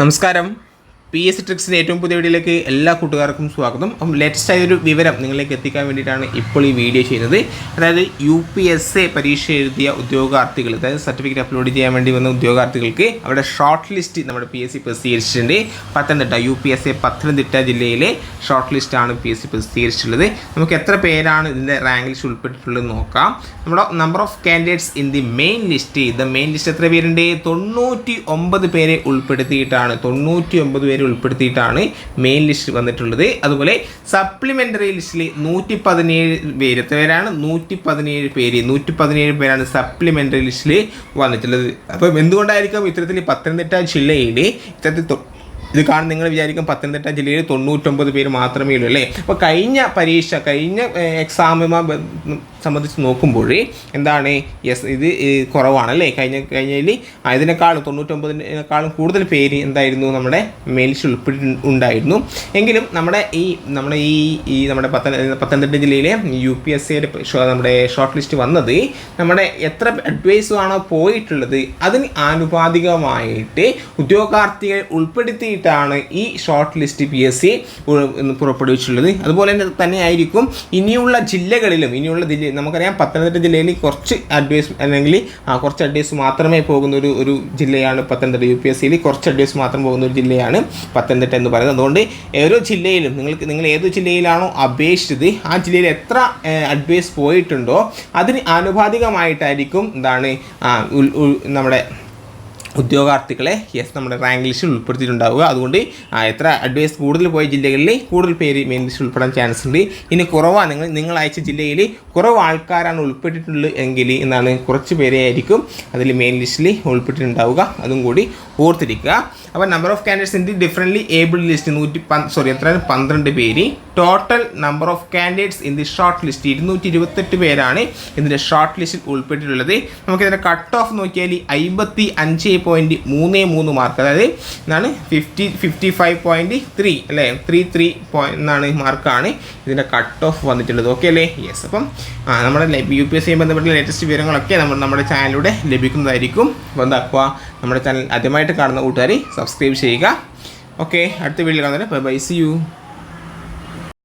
നമസ്കാരം. P S ട്രിക്സിന്റെ ഏറ്റവും പുതിയ വീഡിയോയിലേക്ക് എല്ലാ കൂട്ടുകാർക്കും സ്വാഗതം. അപ്പം ലേറ്റസ്റ്റ് ആയൊരു വിവരം നിങ്ങളിലേക്ക് എത്തിക്കാൻ വേണ്ടിയിട്ടാണ് ഇപ്പോൾ ഈ വീഡിയോ ചെയ്യുന്നത്. അതായത് യു പി എസ് എ പരീക്ഷ എഴുതിയ ഉദ്യോഗാർത്ഥികൾ അതായത് സർട്ടിഫിക്കറ്റ് അപ്ലോഡ് ചെയ്യാൻ വേണ്ടി വന്ന ഉദ്യോഗാർത്ഥികൾക്ക് അവിടെ ഷോർട്ട് ലിസ്റ്റ് നമ്മുടെ പി എസ് സി പ്രസിദ്ധീകരിച്ചിട്ടുണ്ട്. Pathanamthitta U P S A Pathanamthitta ജില്ലയിലെ ഷോർട്ട് ലിസ്റ്റാണ് പി എസ് സി പ്രസിദ്ധീകരിച്ചിട്ടുള്ളത്. നമുക്ക് എത്ര പേരാണ് ഇതിന്റെ റാങ്ക് ലിസ്റ്റ് ഉൾപ്പെട്ടിട്ടുള്ളത് നോക്കാം. നമ്മുടെ number of candidates in the main list the main list എത്ര പേരുണ്ട്? തൊണ്ണൂറ്റി ഒമ്പത് പേരെ ഉൾപ്പെടുത്തിയിട്ടാണ്. തൊണ്ണൂറ്റി ഒമ്പത് ഉൾപ്പെടുത്തിയിട്ടാണ് മെയിൻ ലിസ്റ്റ് വന്നിട്ടുള്ളത്. അതുപോലെ സപ്ലിമെന്ററി ലിസ്റ്റിൽ നൂറ്റി പതിനേഴ് പേര് എത്ര പേരാണ്? നൂറ്റി പതിനേഴ് പേര് നൂറ്റി പതിനേഴ് പേരാണ് സപ്ലിമെന്ററി ലിസ്റ്റിൽ വന്നിട്ടുള്ളത്. അപ്പം എന്തുകൊണ്ടായിരിക്കും ഇത്തരത്തിൽ പത്തനംതിട്ട ജില്ലയിൽ ഇത്തരത്തിൽ ഇത് കാണുന്ന നിങ്ങൾ വിചാരിക്കും പത്തനംതിട്ട ജില്ലയിൽ തൊണ്ണൂറ്റൊമ്പത് പേര് മാത്രമേ ഉള്ളൂ അല്ലേ? അപ്പോൾ കഴിഞ്ഞ പരീക്ഷ കഴിഞ്ഞ എക്സാമുമായി സംബന്ധിച്ച് നോക്കുമ്പോൾ എന്താണ് യെസ് ഇത് കുറവാണ് അല്ലേ കഴിഞ്ഞ കഴിഞ്ഞതിൽ ഇതിനേക്കാളും തൊണ്ണൂറ്റൊമ്പതിനേക്കാളും കൂടുതൽ പേര് എന്തായിരുന്നു? നമ്മുടെ മേലിച്ച് ഉൾപ്പെട്ടി ഉണ്ടായിരുന്നു. എങ്കിലും നമ്മുടെ ഈ നമ്മുടെ ഈ ഈ നമ്മുടെ പത്തന പത്തനംതിട്ട ജില്ലയിലെ യു പി എസ് സിയുടെ നമ്മുടെ ഷോർട്ട് ലിസ്റ്റ് വന്നത് നമ്മുടെ എത്ര അഡ്വൈസ് ആണോ പോയിട്ടുള്ളത് അതിന് ആനുപാതികമായിട്ട് ഉദ്യോഗാർത്ഥികളെ ഉൾപ്പെടുത്തിയിട്ടാണ് ഈ short list P S C പുറപ്പെടുവിച്ചിട്ടുള്ളത്. അതുപോലെ തന്നെ തന്നെ ആയിരിക്കും ഇനിയുള്ള ജില്ലകളിലും ഇനിയുള്ള ജില്ല നമുക്കറിയാം പത്തനംതിട്ട ജില്ലയിൽ കുറച്ച് അഡ്വൈസ് അല്ലെങ്കിൽ ആ, കുറച്ച് അഡ്വൈസ് മാത്രമേ പോകുന്ന ഒരു ഒരു ജില്ലയാണ് പത്തനംതിട്ട യു പി എസ് സിയിൽ കുറച്ച് അഡ്വൈസ് മാത്രം പോകുന്ന ഒരു ജില്ലയാണ് പത്തനംതിട്ട എന്ന് പറയുന്നത്. അതുകൊണ്ട് ഓരോ ജില്ലയിലും നിങ്ങൾക്ക് നിങ്ങൾ ഏത് ജില്ലയിലാണോ അപേക്ഷിച്ചത് ആ ജില്ലയിൽ എത്ര അഡ്വൈസ് പോയിട്ടുണ്ടോ അതിന് ആനുപാതികമായിട്ടായിരിക്കും എന്താണ് നമ്മുടെ ഉദ്യോഗാർത്ഥികളെ യെസ് നമ്മുടെ റാങ്ക് ലിസ്റ്റിൽ ഉൾപ്പെടുത്തിയിട്ടുണ്ടാവുക. അതുകൊണ്ട് എത്ര അഡ്വൈസ് കൂടുതൽ പോയ ജില്ലകളിൽ കൂടുതൽ പേര് മെയിൻ ലിസ്റ്റിൽ ഉൾപ്പെടാൻ ചാൻസ് ഉണ്ട്. ഇനി കുറവാണ് നിങ്ങൾ നിങ്ങൾ അയച്ച ജില്ലയിൽ കുറവ് ആൾക്കാരാണ് ഉൾപ്പെട്ടിട്ടുള്ളത് എങ്കിൽ എന്നാണ് കുറച്ച് പേരെ ആയിരിക്കും അതിൽ മെയിൻ ലിസ്റ്റിൽ ഉൾപ്പെട്ടിട്ടുണ്ടാവുക. അതും കൂടി ഓർത്തിരിക്കുക. അപ്പോൾ number of candidates in the differently abled list നൂറ്റി സോറി എത്ര? പന്ത്രണ്ട് പേര്. Total number of candidates in the short list ഇരുന്നൂറ്റി ഇരുപത്തെട്ട് പേരാണ് ഇതിന്റെ ഷോർട്ട് ലിസ്റ്റിൽ ഉൾപ്പെട്ടിട്ടുള്ളത്. നമുക്കിതിന്റെ കട്ട് ഓഫ് നോക്കിയാൽ അമ്പത്തി അഞ്ച് പോയിന്റ് മൂന്ന് മൂന്ന് മാർക്ക് അതായത് എന്താണ് fifty fifty five point three അല്ലേ? ത്രീ ത്രീ പോയിന്റ് എന്നാണ് മാർക്കാണ് ഇതിന്റെ കട്ട് ഓഫ് വന്നിട്ടുള്ളത്. ഓക്കെ അല്ലേ? യെസ് അപ്പം ആ, നമ്മുടെ യു പി എസ് സിയും ബന്ധപ്പെട്ട ലേറ്റസ്റ്റ് വിവരങ്ങളൊക്കെ നമ്മൾ നമ്മുടെ ചാനലിലൂടെ ലഭിക്കുന്നതായിരിക്കും. അപ്പോൾ എന്താക്കുക? നമ്മുടെ ചാനൽ ആദ്യമായിട്ട് കാണുന്ന കൂട്ടുകാരി സബ്സ്ക്രൈബ് ചെയ്യുക. ഓക്കെ അടുത്ത വീഡിയോ കാണുന്നത് ബൈ ബൈ സി യു